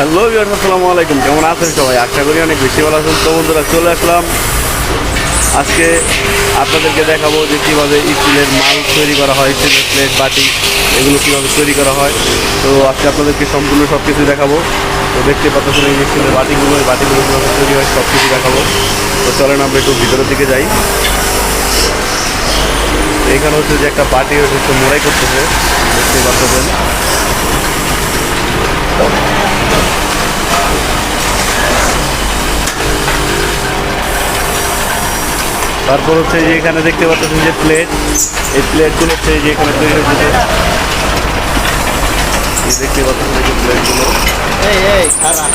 Hello বিয়ার আসসালামু আলাইকুম। কেমন আছেন সবাই? আশা করি অনেক বেশি ভালো আছেন। তো বন্ধুরা, চলে আসলাম। আজকে আপনাদেরকে দেখাবো যে কীভাবে স্টিলের মাল তৈরি করা হয়, স্টিলের প্লেট, বাটি, এগুলো কীভাবে তৈরি করা হয়। তো আজকে আপনাদেরকে সম্পূর্ণ সব কিছু দেখাবো। তো দেখতে পাচ্ছেন এই স্টিলের বাটিগুলো, এই বাটিগুলো কীভাবে তৈরি হয় সব কিছু দেখাবো। তো চলেন, আমরা একটু ভিতরের দিকে যাই। এইখানে হচ্ছে যে একটা বাটি হচ্ছে মোড়াই করতেছে। দেখতে পাচ্ছেন। তারপর হচ্ছে যে এখানে দেখতে পাচ্ছেন যে প্লেট এই প্লেটগুলো হচ্ছে যে এখানে তৈরি হচ্ছে। দেখতে পাচ্ছেন যে প্লেটগুলো এই এই, খারাপ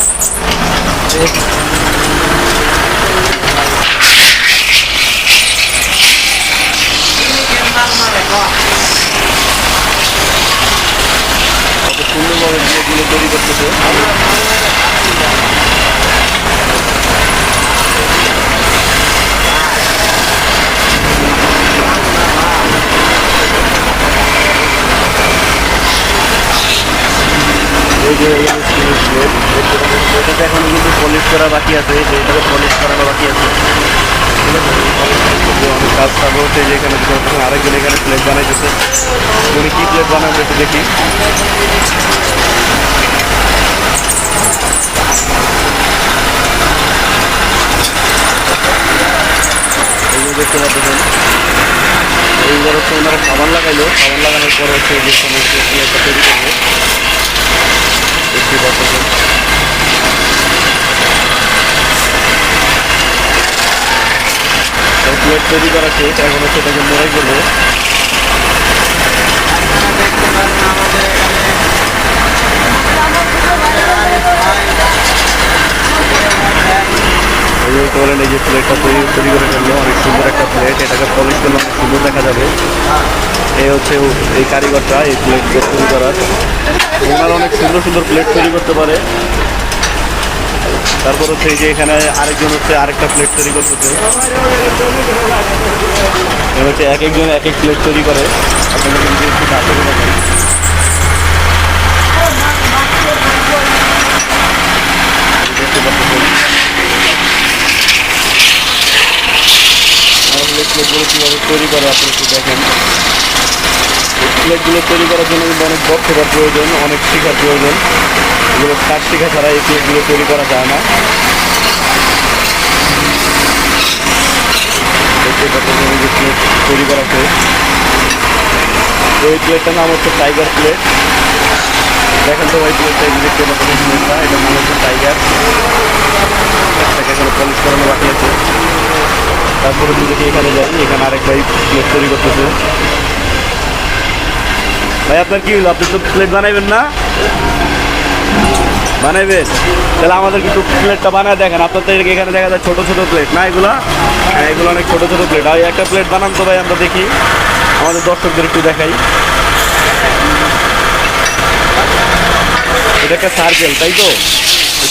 কত সুন্দরভাবে প্লেটগুলো তৈরি করতেছে এই যে এই এটাতে এখনও কিন্তু পলিশ করা বাকি আছে, যে এটাকে পলিশ করানো বাকি আছে। অনেক কাজ যে এখানে আরেকজন এখানে প্লেট বানাইতেছে উনি কি প্লেট বানাবে একটু দেখি। দেখতে পাচ্ছেন এইবার হচ্ছে ওনারা সাবান লাগাইলো। সাবান লাগানোর পর হচ্ছে যে সমস্ত তৈরি করবে। দেখতে পাচ্ছেন প্লেট তৈরি করা শেষ এখন হচ্ছে এটাকে মোড়াই করবে দেখতে পারেন এই যে প্লেটটা তৈরি তৈরি করে ফেলল অনেক সুন্দর একটা প্লেট এটাকে পলিশ করলে অনেক সুন্দর দেখা যাবে এই হচ্ছে এই কারিগরটা, এই প্লেট তৈরি করার। অনেক সুন্দর সুন্দর প্লেট তৈরি করতে পারে। তারপর হচ্ছে এই যে এখানে আরেকজন হচ্ছে আরেকটা প্লেট তৈরি করতেছে। হচ্ছে এক একজন এক এক প্লেট তৈরি করে আপনাদের প্লেটগুলো কীভাবে তৈরি করে, আপনি একটু দেখেন। প্লেটগুলো তৈরি করার জন্য কিন্তু অনেক দক্ষতার প্রয়োজন, অনেক শেখার প্রয়োজন। এগুলো কাজ শেখা ছাড়া এই প্লেটগুলো তৈরি করা যায় না। প্লেট তৈরি করা তো এই প্লেটটার নাম হচ্ছে টাইগার প্লেট দেখেন তো ভাই প্লেটটা দেখতে পাচ্ছেন প্লেটটা এটার নাম হচ্ছে টাইগার এটাকে এখানে পলিশ করানো বাকি আছে। তারপরে যদি এখানে যাই, এখানে আরেক ভাই প্লেট তৈরি করতেছে। ভাই, আপনার কি হলো আপনি তো প্লেট বানাইবেন না? বানাইবেন? তাহলে আমাদের কিন্তু প্লেটটা বানায় দেখেন। আপনার তো এখানে দেখা যায় ছোটো ছোটো প্লেট না এগুলা? হ্যাঁ এগুলো অনেক ছোটো ছোটো প্লেট আর একটা প্লেট বানান তো ভাই, আমরা দেখি। আমাদের দর্শকদের একটু দেখাই। এটা একটা সার্কেল তাই তো?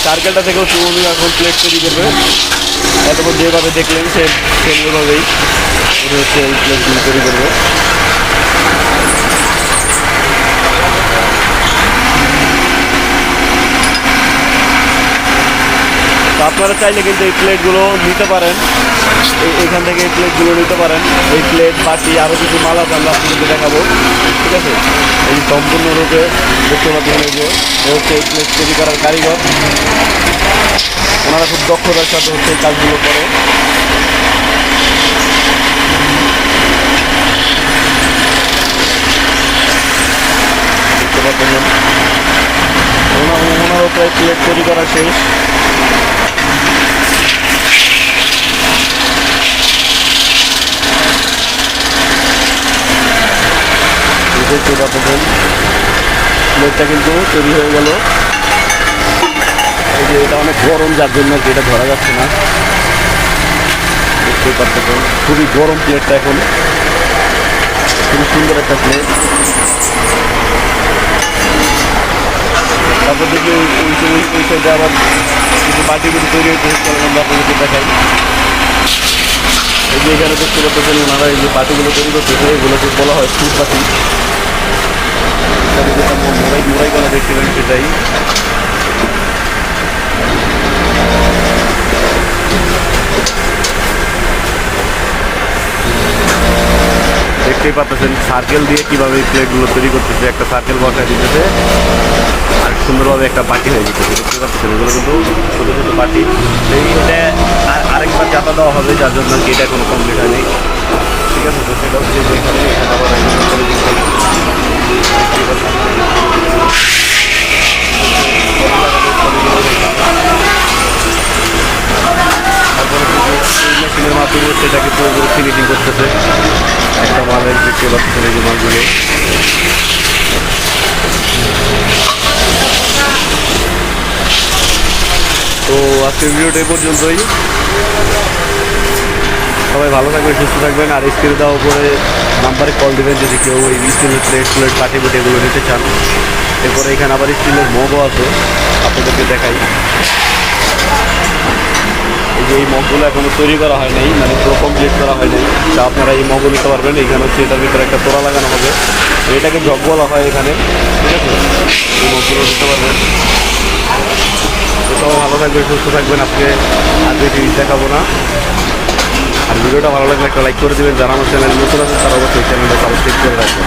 সার্কেলটা থেকেও উনি এখন প্লেট তৈরি করবে। এতক্ষণ যেভাবে দেখলেন সে সেইভাবেই উনি হচ্ছে এই প্লেটগুলো তৈরি করবে। আপনারা চাইলে কিন্তু এই প্লেটগুলো নিতে পারেন। এখান থেকে এই প্লেটগুলো নিতে পারেন। এই প্লেট, বাটি আরও কিছু মাল আছে, আমরা আপনাদেরকে দেখাবো। ঠিক আছে? এই সম্পূর্ণরূপে দেখতে পাচ্ছেন এই যে হচ্ছে এই প্লেট তৈরি করার কারিগর। ওনারা খুব দক্ষতার সাথে হচ্ছে এই কাজগুলো করে। ওনারও প্রায় প্লেট তৈরি করা শেষ। দেখতে পাচ্ছেন প্লেটটা কিন্তু তৈরি হয়ে গেল। এই যে এটা অনেক গরম, যার জন্য এটা ধরা যাচ্ছে না। দেখতে পাচ্ছেন, খুবই গরম প্লেটটা এখন। খুবই সুন্দর একটা প্লেট। তারপর দেখি ওই আবার কিছু বাটিগুলো তৈরি হয়েছে দেখাই। এই যে এখানে দেখতে পাচ্ছেন, ওনারা এই যে বাটিগুলো তৈরি করতেছে এগুলোকে বলা হয় ফুড বাটি আপনাদের যেটা মোরাই মোরাই কলা দেখছিলেন সেটাই দেখতেই পাচ্ছেন সার্কেল দিয়ে কীভাবে এই প্লেটগুলো তৈরি করতেছে, একটা সার্কেল বসায় দিতেছে, আর সুন্দরভাবে একটা বাটি হয়ে যেতেছে দেখতে পাচ্ছেন, এগুলো কিন্তু ছোটো ছোটো বাটি। সেই আর আরেকবার চাপা দেওয়া হবে, যার জন্য কি এটা কোনো কমপ্লিট হয়নি। ঠিক আছে, তো সেটা হচ্ছে এখানে এখানে আবার মেশিনের মাধ্যমে সেটাকে পুরোপুরি ফিনিশিং করতেছে একটা মালের দেখতে পাচ্ছেন এই মালগুলো তো আজকের ভিডিওটা পর্যন্তই। সবাই ভালো থাকবেন, সুস্থ থাকবেন। আর স্ক্রিনে দেওয়া উপরে নাম্বারে কল দেবেন যদি কেউ ওই স্টিলের প্লেট প্লেট কাঠি বুটি এগুলো নিতে চান। এরপরে এখানে আবার স্টিলের মগও আছে, আপনাদেরকে দেখাই। এই যে এই মগগুলো এখনও তৈরি করা হয় নাই মানে পুরো কমপ্লিট করা হয় নাই। তা আপনারা এই মগও নিতে পারবেন, এখানে হচ্ছে এটার ভিতরে একটা তোড়া লাগানো হবে। এটাকে জগ বলা হয় এখানে, ঠিক আছে? এই মগগুলো নিতে পারবেন। তো ভালো থাকবেন, সুস্থ থাকবেন। আজকে আর দেখাবো না। আর ভিডিওটা ভালো লাগলে একটা লাইক করে দেবেন। যারা আমার চ্যানেল নতুন আছে তারা অবশ্যই চ্যানেলটা সাবস্ক্রাইব করে রাখবেন।